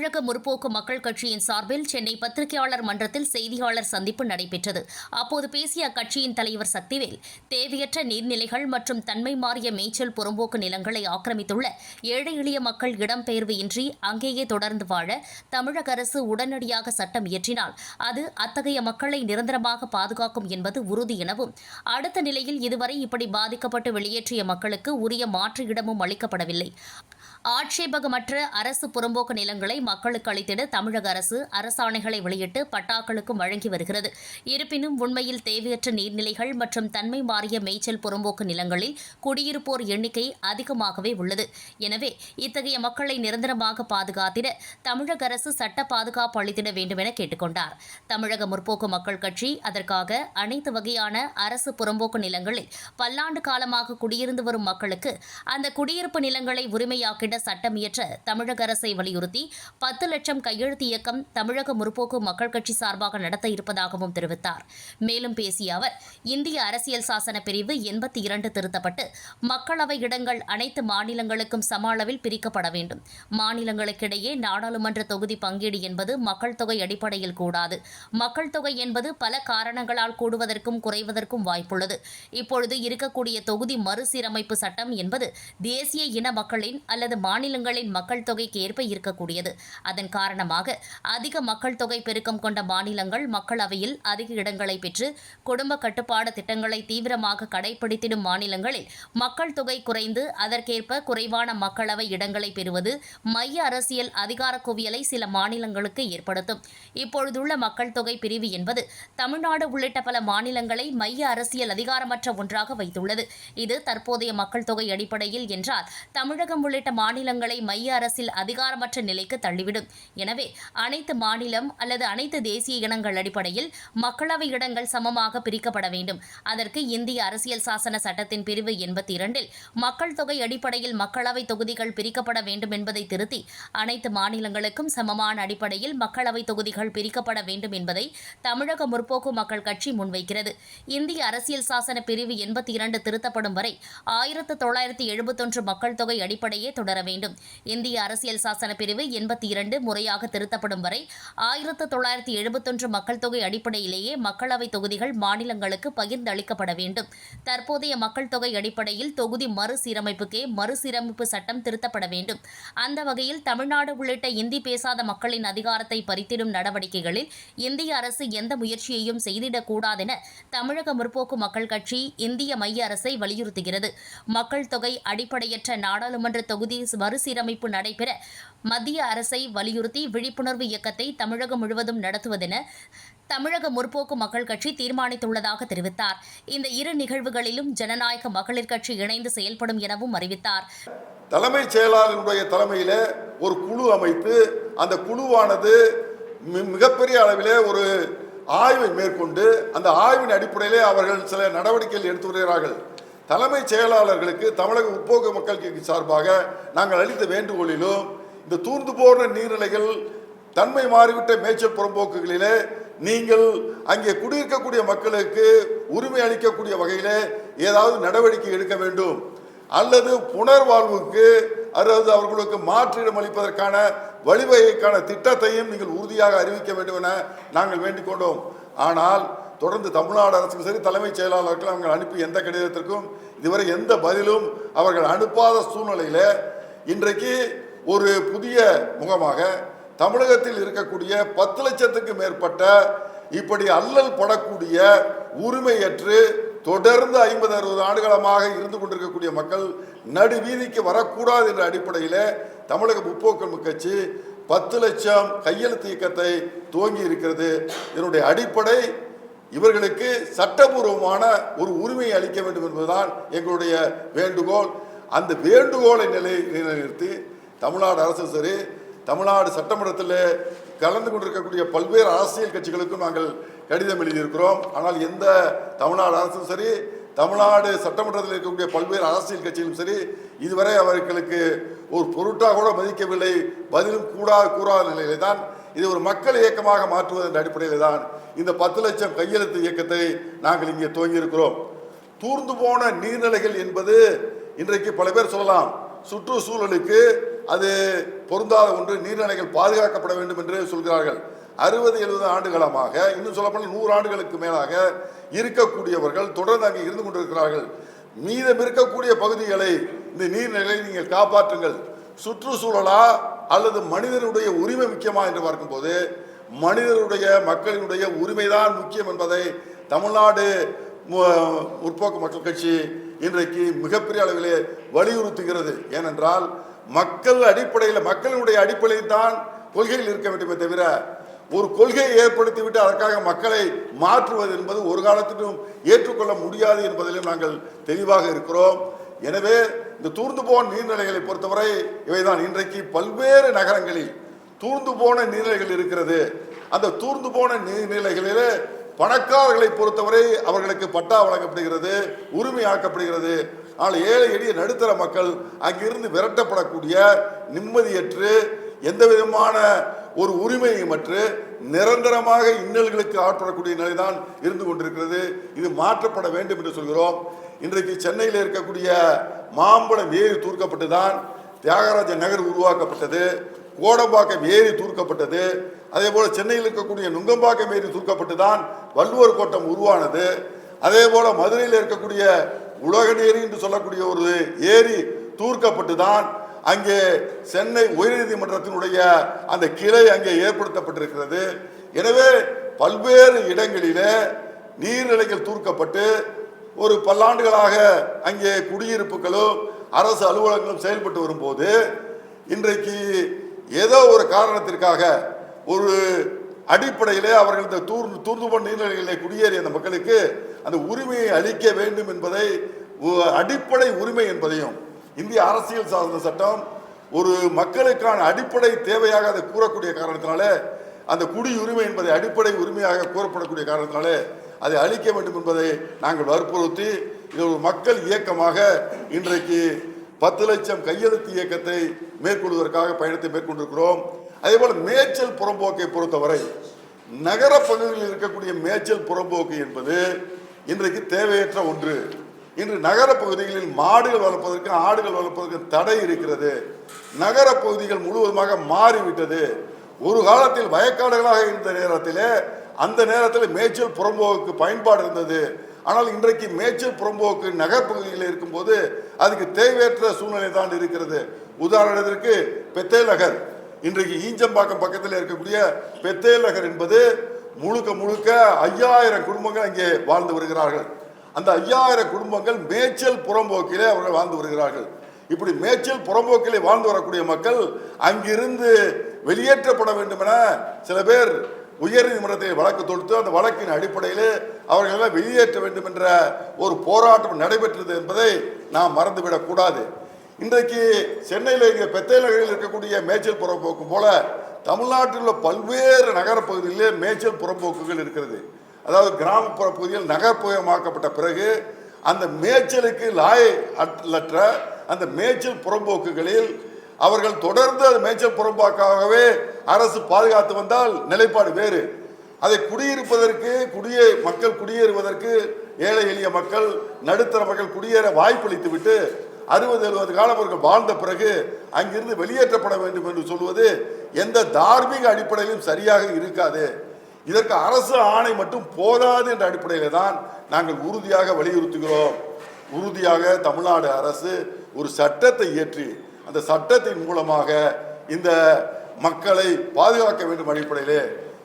தமிழக முற்போக்கு மக்கள் கட்சியின் சார்பில் சென்னை பத்திரிகையாளர் மன்றத்தில் செய்தியாளர் சந்திப்பு நடைபெற்றது. அப்போது பேசிய அக்கட்சியின் தலைவர் சக்திவேல் தேவையற்ற நீர்நிலைகள் மற்றும் தன்மை மாறிய மேய்ச்சல் புறம்போக்கு நிலங்களை ஆக்கிரமித்துள்ள ஏழை எளிய மக்கள் இடம்பெயர்வு இன்றி அங்கேயே தொடர்ந்து வாழ தமிழக அரசு உடனடியாக சட்டம் இயற்றினால் அது அத்தகைய மக்களை நிரந்தரமாக பாதுகாக்கும் என்பது உறுதி எனவும் அடுத்த நிலையில் இதுவரை இப்படி பாதிக்கப்பட்டு வெளியேற்றிய மக்களுக்கு உரிய மாற்று இடமும் அளிக்கப்படவில்லை. ஆட்சேபகமற்ற அரசு புறம்போக்கு நிலங்களை மக்களுக்கு அளித்திட தமிழக அரசு அரசாணைகளை வெளியிட்டு பட்டாக்களுக்கும் வழங்கி வருகிறது. இருப்பினும் உண்மையில் தேவையற்ற நீர்நிலைகள் மற்றும் தன்மை மாறிய மேய்ச்சல் புறம்போக்கு நிலங்களில் குடியிருப்போர் எண்ணிக்கை அதிகமாகவே உள்ளது. எனவே இத்தகைய மக்களை நிரந்தரமாக பாதுகாத்திட தமிழக அரசு சட்ட பாதுகாப்பு அளித்திட வேண்டும் என கேட்டுக்கொண்டார். தமிழக முற்போக்கு மக்கள் கட்சி அதற்காக அனைத்து வகையான அரசு புறம்போக்கு நிலங்களில் பல்லாண்டு காலமாக குடியிருந்து வரும் மக்களுக்கு அந்த குடியிருப்பு நிலங்களை உரிமையாக்கிட சட்டம் இயற்ற தமிழக அரசை வலியுறுத்தி பத்து லட்சம் கையெழுத்து இயக்கம் தமிழக முற்போக்கு மக்கள் கட்சி சார்பாக நடத்த இருப்பதாகவும் தெரிவித்தார். மேலும் பேசிய அவர் இந்திய அரசியல் சாசன பிரிவு எண்பத்தி இரண்டு திருத்தப்பட்டு மக்களவை இடங்கள் அனைத்து மாநிலங்களுக்கும் சம அளவில் பிரிக்கப்பட வேண்டும். மாநிலங்களுக்கிடையே நாடாளுமன்ற தொகுதி பங்கீடு என்பது மக்கள் தொகை அடிப்படையில் கூடாது. மக்கள் தொகை என்பது பல காரணங்களால் கூடுவதற்கும் குறைவதற்கும் வாய்ப்புள்ளது. இப்பொழுது இருக்கக்கூடிய தொகுதி மறுசீரமைப்பு சட்டம் என்பது தேசிய இன மக்களின் அல்லது மாநிலங்களின் மக்கள் தொகைக்கு ஏற்ப இருக்கக்கூடியது. அதன் காரணமாக அதிக மக்கள் தொகை பெருக்கம் கொண்ட மாநிலங்கள் மக்களவையில் அதிக இடங்களை பெற்று குடும்ப கட்டுப்பாடு திட்டங்களை தீவிரமாக கடைபிடித்திடும் மாநிலங்களில் மக்கள் தொகை குறைந்து அதற்கேற்ப குறைவான மக்களவை இடங்களை பெறுவது மைய அரசியல் அதிகார குவியலை சில மாநிலங்களுக்கு ஏற்படுத்தும். இப்பொழுதுள்ள மக்கள் தொகை பிரிவு என்பது தமிழ்நாடு உள்ளிட்ட பல மாநிலங்களை மைய அரசியல் அதிகாரமற்ற ஒன்றாக வைத்துள்ளது. இது தற்போதைய மக்கள் தொகை அடிப்படையில் என்றால் தமிழகம் உள்ளிட்ட மாநிலங்களை மைய அரசில் அதிகாரமற்ற நிலைக்கு தள்ளிவிடும். எனவே அனைத்து மாநிலம் அல்லது அனைத்து தேசிய இனங்கள் அடிப்படையில் மக்களவை இடங்கள் சமமாக பிரிக்கப்பட வேண்டும். அதற்கு இந்திய அரசியல் சாசன சட்டத்தின் பிரிவு எண்பத்தி இரண்டில் மக்கள் தொகை அடிப்படையில் மக்களவை தொகுதிகள் பிரிக்கப்பட வேண்டும் என்பதை திருத்தி அனைத்து மாநிலங்களுக்கும் சமமான அடிப்படையில் மக்களவை தொகுதிகள் பிரிக்கப்பட வேண்டும் என்பதை தமிழக முற்போக்கு மக்கள் கட்சி முன்வைக்கிறது. இந்திய அரசியல் சாசன பிரிவு எண்பத்தி இரண்டு திருத்தப்படும் வரை ஆயிரத்து தொள்ளாயிரத்தி எழுபத்தொன்று மக்கள் தொகை அடிப்படையே தொடர வேண்டும். இந்திய அரசியல் சாசன பிரிவு எண்பத்தி இரண்டு முறையாக திருத்தப்படும் வரை ஆயிரத்து தொள்ளாயிரத்தி எழுபத்தொன்று மக்கள் தொகை அடிப்படையிலேயே மக்களவை தொகுதிகள் மாநிலங்களுக்கு பகிர்ந்தளிக்கப்பட வேண்டும். தற்போதைய மக்கள் தொகை அடிப்படையில் தொகுதி மறுசீரமைப்புக்கே மறுசீரமைப்பு சட்டம் திருத்தப்பட வேண்டும். அந்த வகையில் தமிழ்நாடு உள்ளிட்ட இந்தி பேசாத மக்களின் அதிகாரத்தை பறித்திடும் நடவடிக்கைகளில் இந்திய அரசு எந்த முயற்சியையும் செய்திடக்கூடாதென தமிழக முற்போக்கு மக்கள் கட்சி இந்திய மைய அரசை வலியுறுத்துகிறது. மக்கள் தொகை அடிப்படையற்ற நாடாளுமன்ற தொகுதி மறுசீரமைப்பு நடைபெற மத்திய அரசை வலியுறுத்தி விழிப்புணர்வு இயக்கத்தை தமிழகம் முழுவதும் நடத்துவதென தமிழக முற்போக்கு மக்கள் கட்சி தீர்மானித்துள்ளதாக தெரிவித்தார். இந்த இரு நிகழ்வுகளிலும் ஜனநாயக மகளிர் கட்சி இணைந்து செயல்படும் எனவும் அறிவித்தார். தலைமைச் செயலாளருடைய தலைமையில் ஒரு குழு அமைத்து அந்த குழுவானது மிகப்பெரிய அளவிலே ஒரு ஆய்வை மேற்கொண்டு அந்த ஆய்வின் அடிப்படையிலே அவர்கள் சில நடவடிக்கைகள் எடுத்து வருகிறார்கள். தலைமைச் செயலாளர்களுக்கு தமிழக முற்போக்கு மக்கள் கட்சி சார்பாக நாங்கள் அளித்த வேண்டுகோளிலும் இந்த தூர்ந்து போன நீர்நிலைகள் தன்மை மாறிவிட்ட மேய்ச்சல் புறம்போக்குகளிலே நீங்கள் அங்கே குடியிருக்கக்கூடிய மக்களுக்கு உரிமை அளிக்கக்கூடிய வகையிலே ஏதாவது நடவடிக்கை எடுக்க வேண்டும். அல்லது புனர்வாழ்வுக்கு அதாவது அவர்களுக்கு மாற்றிடம் அளிப்பதற்கான வழிவகைக்கான திட்டத்தையும் நீங்கள் உறுதியாக அறிவிக்க வேண்டும் என நாங்கள் வேண்டிக் கொண்டோம். ஆனால் தொடர்ந்து தமிழ்நாடு அரசுக்கும் சரி தலைமைச் செயலாளர்கள் அவங்க அனுப்பி எந்த கடிதத்திற்கும் இதுவரை எந்த பதிலும் அவர்கள் அனுப்பாத சூழ்நிலையில் இன்றைக்கு ஒரு புதிய முகமாக தமிழகத்தில் இருக்கக்கூடிய பத்து லட்சத்துக்கு மேற்பட்ட இப்படி அல்லல் படக்கூடிய உரிமையற்று தொடர்ந்து ஐம்பது அறுபது ஆண்டுகளமாக இருந்து கொண்டிருக்கக்கூடிய மக்கள் நடு வீதிக்கு வரக்கூடாது என்ற அடிப்படையில் தமிழக முற்போக்கு கட்சி பத்து லட்சம் கையெழுத்து இயக்கத்தை துவங்கி இருக்கிறது. இதனுடைய அடிப்படை இவர்களுக்கு சட்டபூர்வமான ஒரு உரிமையை அளிக்க வேண்டும் என்பதுதான் எங்களுடைய வேண்டுகோள். அந்த வேண்டுகோளை நிலை நிலைநிறுத்தி தமிழ்நாடு அரசு சரி தமிழ்நாடு சட்டமன்றத்தில் கலந்து கொண்டிருக்கக்கூடிய பல்வேறு அரசியல் கட்சிகளுக்கும் நாங்கள் கடிதம் எழுதியிருக்கிறோம். ஆனால் எந்த தமிழ்நாடு அரசும் சரி தமிழ்நாடு சட்டமன்றத்தில் இருக்கக்கூடிய பல்வேறு அரசியல் கட்சிகளும் சரி இதுவரை அவர்களுக்கு ஒரு பொருட்டாக கூட மதிக்கவில்லை பதிலும் கூடா கூறாத நிலையில்தான் இது ஒரு மக்கள் இயக்கமாக மாற்றுவதன் அடிப்படையில் தான் இந்த பத்து லட்சம் கையெழுத்து இயக்கத்தை நாங்கள் இங்கே துவங்கியிருக்கிறோம். தூர்ந்து போன நீர்நிலைகள் என்பது இன்றைக்கு பல பேர் சொல்லலாம். சுற்றுச்சூழலுக்கு அது பொருந்தாத ஒன்று நீர்நிலைகள் பாதுகாக்கப்பட வேண்டும் என்று சொல்கிறார்கள். அறுபது எழுபது ஆண்டுகளமாக இன்னும் சொல்லப்போனால் நூறு ஆண்டுகளுக்கு மேலாக இருக்கக்கூடியவர்கள் தொடர்ந்து அங்கே இருந்து கொண்டிருக்கிறார்கள். மீதம் இருக்கக்கூடிய பகுதிகளை இந்த நீர்நிலையை நீங்கள் காப்பாற்றுங்கள். சுற்றுச்சூழலா அல்லது மனிதனுடைய உரிமை முக்கியமா என்று பார்க்கும்போது மனிதனுடைய மக்களினுடைய உரிமைதான் முக்கியம் என்பதை தமிழ்நாடு முற்போக்கு மக்கள் கட்சி இன்றைக்கு மிகப்பெரிய அளவிலே வலியுறுத்துகிறது. ஏனென்றால் மக்கள் அடிப்படையில் மக்களினுடைய அடிப்படையில் தான் கொள்கையில் இருக்க வேண்டுமே தவிர ஒரு கொள்கையை ஏற்படுத்திவிட்டு அதற்காக மக்களை மாற்றுவது என்பது ஒரு காலத்திலும் ஏற்றுக்கொள்ள முடியாது என்பதிலும் நாங்கள் தெளிவாக இருக்கிறோம். எனவே இந்த தூர்ந்து போன நீர்நிலைகளை பொறுத்தவரை இவைதான் இன்றைக்கு பல்வேறு நகரங்களில் தூர்ந்து போன நீர்நிலைகள் இருக்கிறது. அந்த தூர்ந்து போன நீர்நிலைகளிலே பணக்காரர்களை பொறுத்தவரை அவர்களுக்கு பட்டா வழங்கப்படுகிறது உரிமையாக்கப்படுகிறது ஆனால் ஏழை எளிய நடுத்தர மக்கள் அங்கிருந்து விரட்டப்படக்கூடிய நிம்மதியற்று எந்த விதமான ஒரு உரிமையுமற்று நிரந்தரமாக இன்னல்களுக்கு ஆட்படக்கூடிய நிலைதான் இருந்து கொண்டிருக்கிறது. இது மாற்றப்பட வேண்டும் என்று சொல்கிறோம். இன்றைக்கு சென்னையில் இருக்கக்கூடிய மாம்பழம் ஏரி தூர்க்கப்பட்டு தான் தியாகராஜ நகர் உருவாக்கப்பட்டது கோடம்பாக்கம் ஏரி தூர்க்கப்பட்டது அதே போல் சென்னையில் இருக்கக்கூடிய நுங்கம்பாக்கம் ஏரி தூர்க்கப்பட்டு தான் வள்ளுவர் கோட்டம் உருவானது அதே போல் மதுரையில் இருக்கக்கூடிய உலகநேரி என்று சொல்லக்கூடிய ஒரு ஏரி தூர்க்கப்பட்டு தான் அங்கே சென்னை உயர்நீதிமன்றத்தினுடைய அந்த கிளை அங்கே ஏற்படுத்தப்பட்டிருக்கிறது. எனவே பல்வேறு இடங்களிலே நீர்நிலைகள் தூர்க்கப்பட்டு ஒரு பல்லாண்டுகளாக அங்கே குடியிருப்புகளும் அரசு அலுவலகங்களும் செயல்பட்டு வரும்போது இன்றைக்கு ஏதோ ஒரு காரணத்திற்காக ஒரு அடிப்படையிலே அவர்கள் இந்த தூர் தூர்ந்து போன நீர்நிலைகளிலே குடியேறிய அந்த மக்களுக்கு அந்த உரிமையை அளிக்க வேண்டும் என்பதை அடிப்படை உரிமை என்பதையும் இந்திய அரசியல் சாசன சட்டம் ஒரு மக்களுக்கான அடிப்படை தேவையாக அதை கூறக்கூடிய காரணத்தினாலே அந்த குடியுரிமை என்பதை அடிப்படை உரிமையாக கூறப்படக்கூடிய காரணத்தினாலே அதை அழிக்க வேண்டும் என்பதை நாங்கள் வற்புறுத்தி இது ஒரு மக்கள் இயக்கமாக இன்றைக்கு பத்து லட்சம் கையெழுத்து இயக்கத்தை மேற்கொள்வதற்காக பயணத்தை மேற்கொண்டிருக்கிறோம். அதேபோல் மேய்ச்சல் புறம்போக்கை பொறுத்தவரை நகர பகுதியில் இருக்கக்கூடிய மேய்ச்சல் புறம்போக்கு என்பது இன்றைக்கு தேவையற்ற ஒன்று. இன்று நகர பகுதிகளில் மாடுகள் வளர்ப்பதற்கு ஆடுகள் வளர்ப்பதற்கு தடை இருக்கிறது. நகர பகுதிகள் முழுவதுமாக மாறிவிட்டது. ஒரு காலத்தில் வயக்காடுகளாக இருந்த நேரத்திலே அந்த நேரத்தில் மேய்ச்சல் புறம்போக்கு பயன்பாடு இருந்தது. ஆனால் இன்றைக்கு மேய்ச்சல் புறம்போக்கு நகர்ப்பகுதியில் இருக்கும்போது அதுக்கு தேவையற்ற சூழ்நிலை தான் இருக்கிறது. உதாரணத்திற்கு பெத்தே நகர். இன்றைக்கு ஈஞ்சம்பாக்கம் பக்கத்தில் இருக்கக்கூடிய பெத்தே நகர் என்பது முழுக்க முழுக்க ஐயாயிரம் குடும்பங்கள் அங்கே வாழ்ந்து வருகிறார்கள். அந்த ஐயாயிரம் குடும்பங்கள் மேய்ச்சல் புறம்போக்கிலே அவர்கள் வாழ்ந்து வருகிறார்கள். இப்படி மேய்ச்சல் புறம்போக்கிலே வாழ்ந்து வரக்கூடிய மக்கள் அங்கிருந்து வெளியேற்றப்பட வேண்டும் என சில பேர் உயர்நீதிமன்றத்தில் வழக்கு தொடுத்து அந்த வழக்கின் அடிப்படையில் அவர்கள் எல்லாம் வெளியேற்ற வேண்டும் என்ற ஒரு போராட்டம் நடைபெற்றது என்பதை நாம் மறந்துவிடக்கூடாது இன்றைக்கு சென்னையில் இங்கே பெத்தேல் நகரில் இருக்கக்கூடிய மேய்ச்சல் புறம்போக்கு போல தமிழ்நாட்டில் உள்ள பல்வேறு நகரப்பகுதிகளிலே மேய்ச்சல் புறம்போக்குகள் இருக்கிறது. அதாவது கிராமப்புற பகுதியில் நகர்ப்புறமாக்கப்பட்ட பிறகு அந்த மேய்ச்சலுக்கு லாய் அற்ற அந்த மேய்ச்சல் புறம்போக்குகளில் அவர்கள் தொடர்ந்து அது மேய்ச்சல் புறம்பாக்காகவே அரசு பாதுகாத்து வந்தால் நிலைப்பாடு வேறு. அதை குடியிருப்பதற்கு குடியே மக்கள் குடியேறுவதற்கு ஏழை எளிய மக்கள் நடுத்தர மக்கள் குடியேற வாய்ப்பளித்து விட்டு அறுபது எழுபது காலம் அவர்கள் வாழ்ந்த பிறகு அங்கிருந்து வெளியேற்றப்பட வேண்டும் என்று சொல்வது எந்த தார்மீக அடிப்படையிலும் சரியாக இருக்காது. இதற்கு அரசு ஆணை மட்டும் போதாது என்ற அடிப்படையில் தான் நாங்கள் உறுதியாக வலியுறுத்துகிறோம். உறுதியாக தமிழ்நாடு அரசு ஒரு சட்டத்தை இயற்றி அந்த சட்டத்தின் மூலமாக இந்த மக்களை பாதுகாக்க வேண்டும் அடிப்படையிலே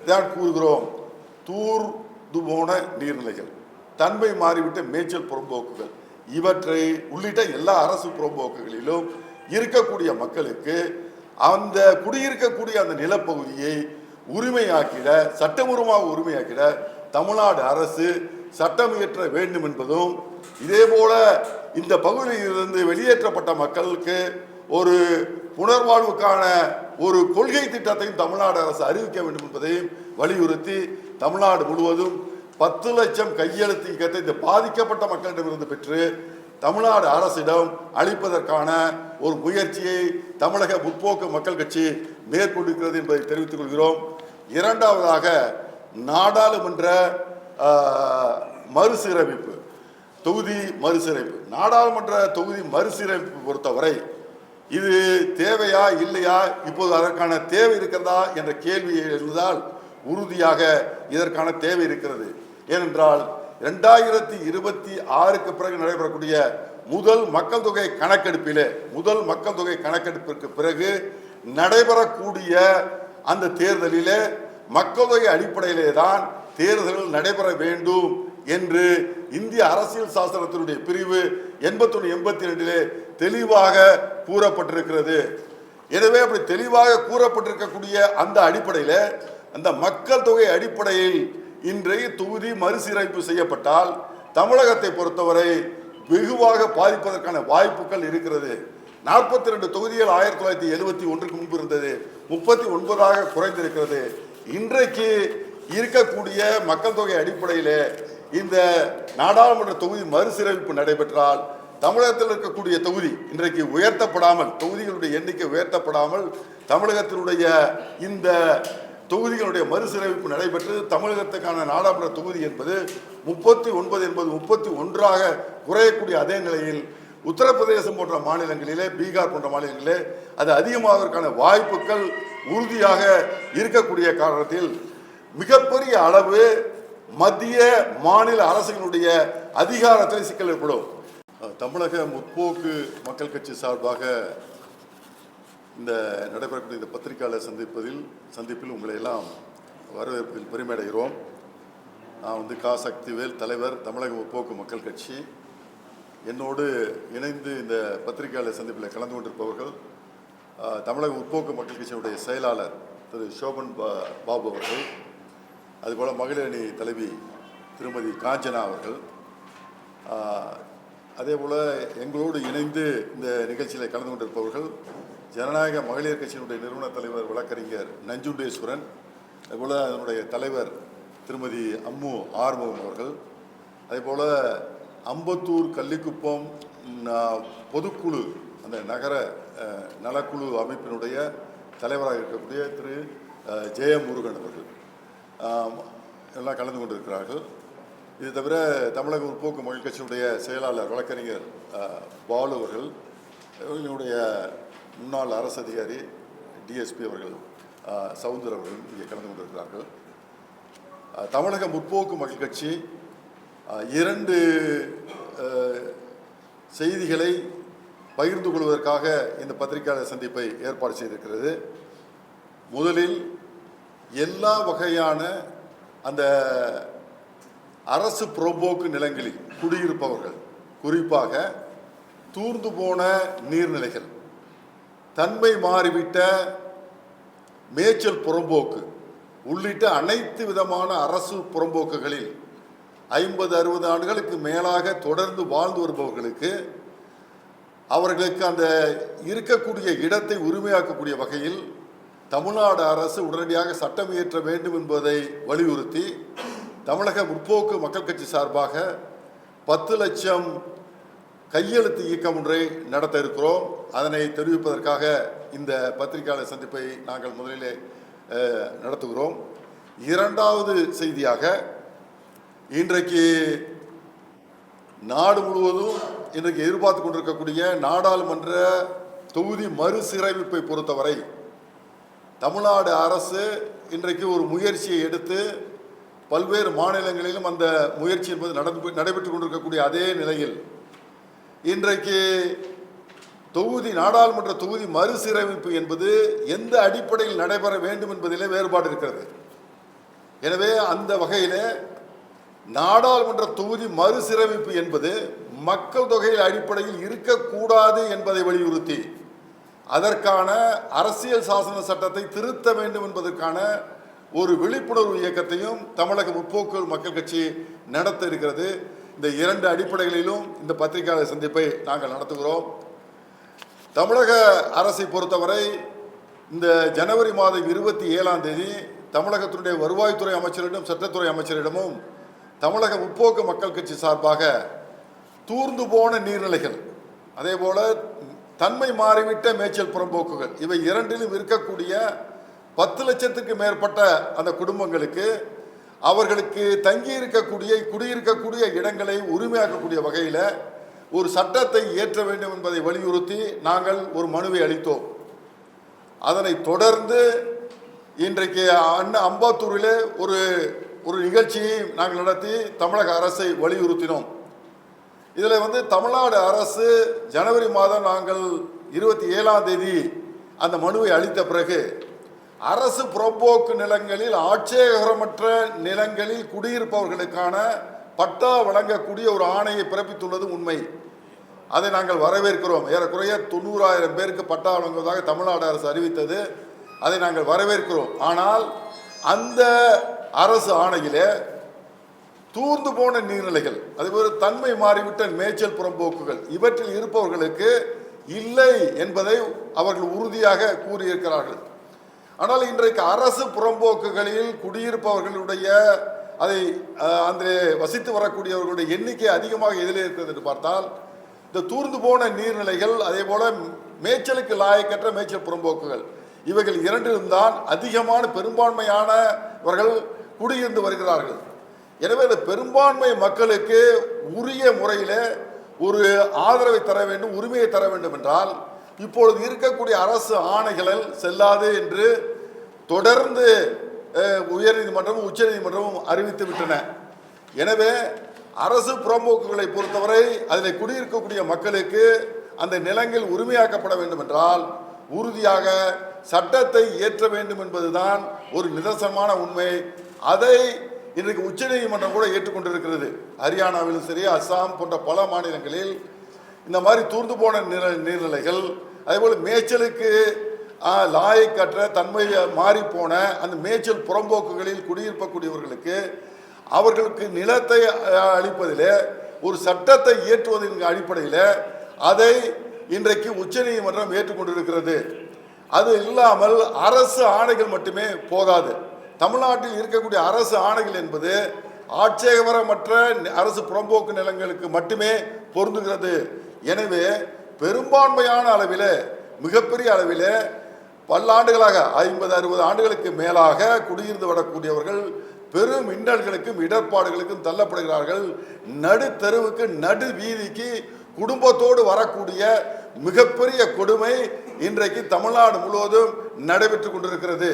தான் கூறுகிறோம். தூர்ந்து போன நீர்நிலைகள் தன்மை மாறிவிட்ட மேய்ச்சல் புறம்போக்குகள் இவற்றை உள்ளிட்ட எல்லா அரசு புறம்போக்குகளிலும் இருக்கக்கூடிய மக்களுக்கு அந்த குடியிருக்கக்கூடிய அந்த நிலப்பகுதியை உரிமையாக்கிட சட்டபூர்வமாக உரிமையாக்கிட தமிழ்நாடு அரசு சட்டம் இயற்ற வேண்டும் என்பதும் இதே போல இந்த பகுதியிலிருந்து வெளியேற்றப்பட்ட மக்களுக்கு ஒரு புனர்வாழ்வுக்கான ஒரு கொள்கை திட்டத்தையும் தமிழ்நாடு அரசு அறிவிக்க வேண்டும் என்பதையும் வலியுறுத்தி தமிழ்நாடு முழுவதும் பத்து லட்சம் கையெழுத்து இயக்கத்தை இந்த பாதிக்கப்பட்ட மக்களிடமிருந்து பெற்று தமிழ்நாடு அரசிடம் அளிப்பதற்கான ஒரு முயற்சியை தமிழக முற்போக்கு மக்கள் கட்சி மேற்கொண்டிருக்கிறது என்பதை தெரிவித்துக் கொள்கிறோம். இரண்டாவதாக நாடாளுமன்ற மறுசீரமைப்பு தொகுதி மறுசீரமைப்பு. நாடாளுமன்ற தொகுதி மறுசீரமைப்பு பொறுத்தவரை இது தேவையா இல்லையா? இப்போது அதற்கான தேவை இருக்கிறதா என்ற கேள்வி எழுந்தால் உறுதியாக இதற்கான தேவை இருக்கிறது. ஏனென்றால் ரெண்டாயிரத்தி இருபத்தி ஆறுக்கு பிறகு நடைபெறக்கூடிய முதல் மக்கள் தொகை கணக்கெடுப்பிலே முதல் மக்கள் தொகை கணக்கெடுப்பிற்கு பிறகு நடைபெறக்கூடிய அந்த தேர்தலிலே மக்கள் தொகை அடிப்படையிலே தான் தேர்தல்கள் நடைபெற வேண்டும் என்று இந்திய அரசியல் சாஸ்திரத்தினுடைய பிரிவு எண்பத்தொன்று எண்பத்தி ரெண்டிலே தெளிவாக கூறப்பட்டிருக்கிறது. எனவே அப்படி தெளிவாக கூறப்பட்டிருக்கக்கூடிய அந்த அடிப்படையில் அந்த மக்கள் தொகை அடிப்படையில் இன்றைய தொகுதி மறுசீரமைப்பு செய்யப்பட்டால் தமிழகத்தை பொறுத்தவரை வெகுவாக பாதிப்பதற்கான வாய்ப்புகள் இருக்கிறது. நாற்பத்தி ரெண்டு தொகுதிகள் ஆயிரத்தி தொள்ளாயிரத்தி எழுபத்தி ஒன்றுக்கு முன்பு இருந்தது. முப்பத்தி ஒன்பதாக குறைந்திருக்கிறது. இன்றைக்கு இருக்கக்கூடிய மக்கள் தொகை அடிப்படையில் இந்த நாடாளுமன்ற தொகுதி மறுசீரமைப்பு நடைபெற்றால் தமிழகத்தில் இருக்கக்கூடிய தொகுதி இன்றைக்கு உயர்த்தப்படாமல் தொகுதிகளுடைய எண்ணிக்கை உயர்த்தப்படாமல் தமிழகத்தினுடைய இந்த தொகுதிகளுடைய மறுசீரமைப்பு நடைபெற்று தமிழகத்துக்கான நாடாளுமன்ற தொகுதி என்பது முப்பத்தி ஒன்பது என்பது முப்பத்தி ஒன்றாக குறையக்கூடிய அதே நிலையில் உத்தரப்பிரதேசம் போன்ற மாநிலங்களிலே பீகார் போன்ற மாநிலங்களிலே அது அதிகமாவதற்கான வாய்ப்புகள் உறுதியாக இருக்கக்கூடிய காரணத்தில் மிகப்பெரிய அளவு மத்திய மாநில அரசுகளுடைய அதிகாரத்தில் சிக்கல் ஏற்படும். தமிழக முற்போக்கு மக்கள் கட்சி சார்பாக இந்த நடைபெறக்கூடிய இந்த பத்திரிகையாளர் சந்திப்பதில் சந்திப்பில் உங்களை எல்லாம் வரவேற்பதில் பெருமையடைகிறோம். நான் வந்து கா. சக்திவேல் தலைவர் தமிழக முற்போக்கு மக்கள் கட்சி. என்னோடு இணைந்து இந்த பத்திரிகையாளர் சந்திப்பில் கலந்து கொண்டிருப்பவர்கள் தமிழக முற்போக்கு மக்கள் கட்சியினுடைய செயலாளர் திரு. சோபன் பா பாபு அவர்கள் அதுபோல் மகளிர் அணி தலைவி திருமதி காஞ்சனா அவர்கள் அதே போல் எங்களோடு இணைந்து இந்த நிகழ்ச்சியில் கலந்து கொண்டிருப்பவர்கள் ஜனநாயக மகளிர் கட்சியினுடைய நிறுவன தலைவர் வழக்கறிஞர் நஞ்சுண்டேஸ்வரன் அதுபோல் அதனுடைய தலைவர் திருமதி அம்மு ஆறுமுகம் அவர்கள் அதேபோல் அம்பத்தூர் கள்ளிக்குப்பம் பொதுக்குழு அந்த நகர நலக்குழு அமைப்பினுடைய தலைவராக இருக்கக்கூடிய திரு ஜெயமுருகன் அவர்கள் எல்லாம் கலந்து கொண்டிருக்கிறார்கள். இது தவிர தமிழக முற்போக்கு மக்கள் கட்சியினுடைய செயலாளர் வழக்கறிஞர் பாலு அவர்கள் இவர்களுடைய முன்னாள் அரசு அதிகாரி டிஎஸ்பி அவர்கள் சவுந்தர் அவர்களும் இங்கே கலந்து கொண்டிருக்கிறார்கள். தமிழக முற்போக்கு மக்கள் கட்சி இரண்டு செய்திகளை பகிர்ந்து கொள்வதற்காக இந்த பத்திரிகையாளர் சந்திப்பை ஏற்பாடு செய்திருக்கிறது. முதலில் எல்லா வகையான அந்த அரசு புறம்போக்கு நிலங்களில் குடியிருப்பவர்கள் குறிப்பாக தூர்ந்து போன நீர்நிலைகள் தன்மை மாறிவிட்ட மேய்ச்சல் புறம்போக்கு உள்ளிட்ட அனைத்து விதமான அரசு புறம்போக்குகளில் ஐம்பது அறுபது ஆண்டுகளுக்கு மேலாக தொடர்ந்து வாழ்ந்து வருபவர்களுக்கு அவர்களுக்கு அந்த இருக்கக்கூடிய இடத்தை உரிமையாக்கக்கூடிய வகையில் தமிழ்நாடு அரசு உடனடியாக சட்டம் இயற்ற வேண்டும் என்பதை வலியுறுத்தி தமிழக முற்போக்கு மக்கள் கட்சி சார்பாக பத்து லட்சம் கையெழுத்து இயக்கம் ஒன்றை நடத்த இருக்கிறோம். அதனை தெரிவிப்பதற்காக இந்த பத்திரிகையாளர் சந்திப்பை நாங்கள் முதலிலே நடத்துகிறோம். இரண்டாவது செய்தியாக இன்றைக்கு நாடு முழுவதும் இன்றைக்கு எதிர்பார்த்து கொண்டிருக்கக்கூடிய நாடாளுமன்ற தொகுதி மறுசீரமைப்பை பொறுத்தவரை தமிழ்நாடு அரசு இன்றைக்கு ஒரு முயற்சியை எடுத்து பல்வேறு மாநிலங்களிலும் அந்த முயற்சி என்பது நடந்து நடைபெற்று கொண்டிருக்கக்கூடிய அதே நிலையில் இன்றைக்கு தொகுதி நாடாளுமன்ற தொகுதி மறுசீரமைப்பு என்பது எந்த அடிப்படையில் நடைபெற வேண்டும் என்பதிலே வேறுபாடு இருக்கிறது. எனவே அந்த வகையில் நாடாளுமன்ற தொகுதி மறுசீரமைப்பு என்பது மக்கள் தொகையில் அடிப்படையில் இருக்கக்கூடாது என்பதை வலியுறுத்தி அதற்கான அரசியல் சாசன சட்டத்தை திருத்த வேண்டும் என்பதற்கான ஒரு விழிப்புணர்வு இயக்கத்தையும் தமிழக முற்போக்கு மக்கள் கட்சி நடத்த இருக்கிறது. இந்த இரண்டு அடிப்படைகளிலும் இந்த பத்திரிகையாளர் சந்திப்பை நாங்கள் நடத்துகிறோம். தமிழக அரசை பொறுத்தவரை இந்த ஜனவரி மாதம் இருபத்தி ஏழாம் தேதி தமிழகத்தினுடைய வருவாய்த்துறை அமைச்சரிடம் சட்டத்துறை அமைச்சரிடமும் தமிழக முற்போக்கு மக்கள் கட்சி சார்பாக தூர்ந்து போன நீர்நிலைகள் அதே போல தன்மை மாறிவிட்ட மேய்ச்சல் புறம்போக்குகள் இவை இரண்டிலும் இருக்கக்கூடிய பத்து லட்சத்துக்கு மேற்பட்ட அந்த குடும்பங்களுக்கு அவர்களுக்கு தங்கி இருக்கக்கூடிய குடியிருக்கக்கூடிய இடங்களை உரிமையாக்கக்கூடிய வகையில் ஒரு சட்டத்தை இயற்ற வேண்டும் என்பதை வலியுறுத்தி நாங்கள் ஒரு மனுவை அளித்தோம். அதனை தொடர்ந்து இன்றைக்கு அண்ணா அம்பாத்தூரிலே ஒரு ஒரு நிகழ்ச்சியை நாங்கள் நடத்தி தமிழக அரசை வலியுறுத்தினோம். இதில் வந்து தமிழ்நாடு அரசு ஜனவரி மாதம் நாங்கள் இருபத்தி ஏழாம் தேதி அந்த மனுவை அளித்த பிறகு அரசு புறம்போக்கு நிலங்களில் ஆட்சேகரமற்ற நிலங்களில் குடியிருப்பவர்களுக்கான பட்டா வழங்கக்கூடிய ஒரு ஆணையை பிறப்பித்துள்ளது உண்மை. அதை நாங்கள் வரவேற்கிறோம். ஏறக்குறைய தொண்ணூறாயிரம் பேருக்கு பட்டா வழங்குவதாக தமிழ்நாடு அரசு அறிவித்தது. அதை நாங்கள் வரவேற்கிறோம். ஆனால் அந்த அரசு ஆணையிலே தூர்ந்து போன நீர்நிலைகள் அதுபோல தன்மை மாறிவிட்ட மேய்ச்சல் புறம்போக்குகள் இவற்றில் இருப்பவர்களுக்கு இல்லை என்பதை அவர்கள் உறுதியாக கூறியிருக்கிறார்கள். ஆனால் இன்றைக்கு அரசு புறம்போக்குகளில் குடியிருப்பவர்களுடைய அதை அந்த வசித்து வரக்கூடியவர்களுடைய எண்ணிக்கை அதிகமாக எதிலே இருக்கிறது என்று பார்த்தால் இந்த தூர்ந்து போன நீர்நிலைகள் அதே போல மேய்ச்சலுக்கு லாயக்கற்ற மேய்ச்சல் புறம்போக்குகள் இவைகள் இரண்டிலும் தான் அதிகமான பெரும்பான்மையானவர்கள் குடியிருந்து வருகிறார்கள். எனவே இந்த பெரும்பான்மை மக்களுக்கு உரிய முறையில் ஒரு ஆதரவை தர வேண்டும் உரிமையை தர வேண்டும் என்றால் இப்பொழுது இருக்கக்கூடிய அரசு ஆணைகளில் செல்லாது என்று தொடர்ந்து உயர்நீதிமன்றமும் உச்சநீதிமன்றமும் அறிவித்து விட்டன. எனவே அரசு புறம்போக்குகளை பொறுத்தவரை அதில் குடியிருக்கக்கூடிய மக்களுக்கு அந்த நிலங்கள் உரிமையாக்கப்பட வேண்டும் என்றால் உறுதியாக சட்டத்தை இயற்ற வேண்டும் என்பதுதான் ஒரு நிதர்சனமான உண்மை. அதை இன்றைக்கு உச்சநீதிமன்றம் கூட ஏற்றுக்கொண்டிருக்கிறது. ஹரியானாவிலும் சரி அஸ்ஸாம் போன்ற பல மாநிலங்களில் இந்த மாதிரி தூர்ந்து போன நீர நீர்நிலைகள் அதேபோல் மேய்ச்சலுக்கு லாயை லாயக்கற்ற தன்மையை மாறி போன அந்த மேய்ச்சல் புறம்போக்குகளில் குடியிருப்பக்கூடியவர்களுக்கு அவர்களுக்கு நிலத்தை அளிப்பதிலே ஒரு சட்டத்தை இயற்றுவதன் அடிப்படையில் அதை இன்றைக்கு உச்சநீதிமன்றம் ஏற்றுக்கொண்டிருக்கிறது. அது இல்லாமல் அரசு ஆணைகள் மட்டுமே போதாது தமிழ்நாட்டில் இருக்கக்கூடிய அரசு ஆணைகள் என்பது ஆட்சேபரமற்ற அரசு புறம்போக்கு நிலங்களுக்கு மட்டுமே பொருந்துகிறது. எனவே பெரும்பான்மையான அளவில் மிகப்பெரிய அளவில் பல்லாண்டுகளாக ஐம்பது அறுபது ஆண்டுகளுக்கு மேலாக குடியிருந்து வரக்கூடியவர்கள் பெரும் இன்னல்களுக்கும் இடர்பாடுகளுக்கும் தள்ளப்படுகிறார்கள். நடு தெருவுக்கு நடு வீதிக்கு குடும்பத்தோடு வரக்கூடிய மிகப்பெரிய கொடுமை இன்றைக்கு தமிழ்நாடு முழுவதும் நடைபெற்று கொண்டிருக்கிறது.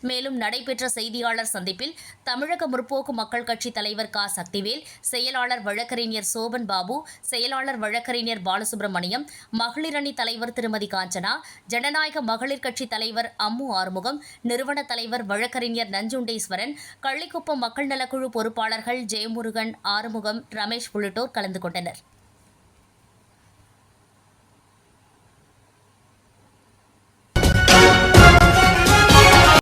மேலும் நடைபெற்ற செய்தியாளர் சந்திப்பில் தமிழக முற்போக்கு மக்கள் கட்சி தலைவர் க. சக்திவேல் செயலாளர் வழக்கறிஞர் சோபன் பாபு செயலாளர் வழக்கறிஞர் பாலசுப்ரமணியம் மகளிர் அணி தலைவர் திருமதி காஞ்சனா ஜனநாயக மகளிர் கட்சி தலைவர் அம்மு ஆறுமுகம் நிறுவன தலைவர் வழக்கறிஞர் நஞ்சுண்டேஸ்வரன் கள்ளிக்குப்பம் மக்கள் நலக்குழு பொறுப்பாளர்கள் ஜெயமுருகன் ஆறுமுகம் ரமேஷ் உள்ளிட்டோர் கலந்து கொண்டனர்.